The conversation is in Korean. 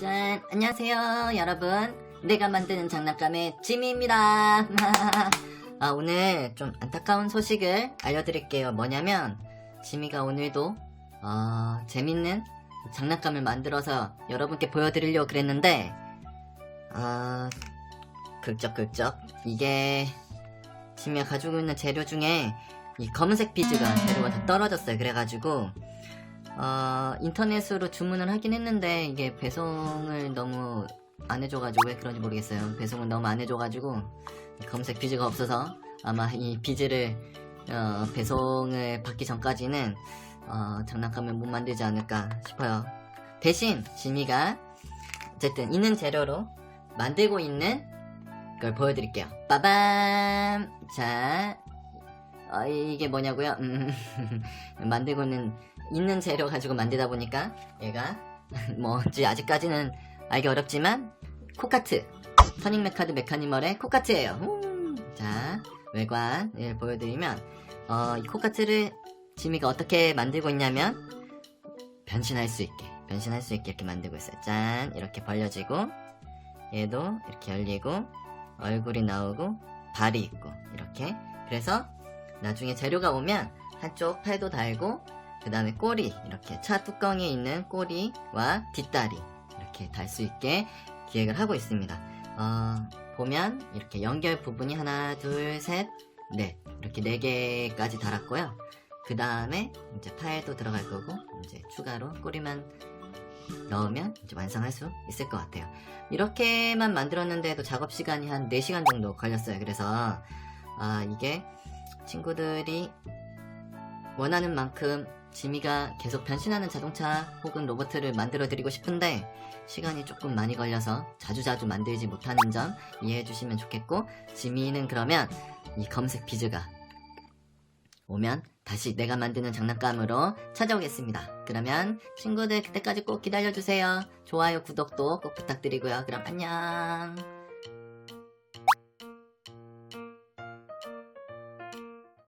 짠! 안녕하세요, 여러분. 내가 만드는 장난감의 지미입니다. 아, 오늘 좀 안타까운 소식을 알려드릴게요. 뭐냐면, 지미가 오늘도, 어, 재밌는 장난감을 만들어서 여러분께 보여드리려고 그랬는데, 아, 극적극적. 이게, 지미가 가지고 있는 재료 중에, 이 검은색 비즈가 재료가 다 떨어졌어요. 그래가지고, 어, 인터넷으로 주문을 하긴 했는데 이게 배송을 너무 안 해줘가지고 왜 그런지 모르겠어요. 배송을 너무 안 해줘가지고 검색 비즈가 없어서 아마 이 비즈를 어, 배송을 받기 전까지는 어, 장난감을 못 만들지 않을까 싶어요. 대신 지미가 어쨌든 있는 재료로 만들고 있는 걸 보여드릴게요. 빠밤! 자, 어, 이게 뭐냐고요? 음, 만들고 있는 있는 재료 가지고 만들다 보니까 얘가 뭐지 아직까지는 알기 어렵지만 코카트 터닝 메카드 메카니멀의 코카트예요. 음, 자 외관을 보여드리면 어, 이 코카트를 지미가 어떻게 만들고 있냐면 변신할 수 있게 변신할 수 있게 이렇게 만들고 있어요. 짠 이렇게 벌려지고 얘도 이렇게 열리고 얼굴이 나오고 발이 있고 이렇게 그래서 나중에 재료가 오면 한쪽 팔도 달고 그 다음에 꼬리 이렇게 차 뚜껑에 있는 꼬리와 뒷다리 이렇게 달 수 있게 기획을 하고 있습니다. 어, 보면 이렇게 연결 부분이 하나 둘셋넷 이렇게 네 개까지 달았고요. 그 다음에 이제 팔도 들어갈 거고 이제 추가로 꼬리만 넣으면 이제 완성할 수 있을 것 같아요. 이렇게만 만들었는데도 작업 시간이 한 4시간 정도 걸렸어요. 그래서 아 이게 친구들이 원하는 만큼 지미가 계속 변신하는 자동차 혹은 로봇을 만들어 드리고 싶은데 시간이 조금 많이 걸려서 자주자주 만들지 못하는 점 이해해 주시면 좋겠고 지미는 그러면 이 검색 비즈가 오면 다시 내가 만드는 장난감으로 찾아오겠습니다. 그러면 친구들 그때까지 꼭 기다려 주세요. 좋아요, 구독도 꼭 부탁드리고요. 그럼 안녕.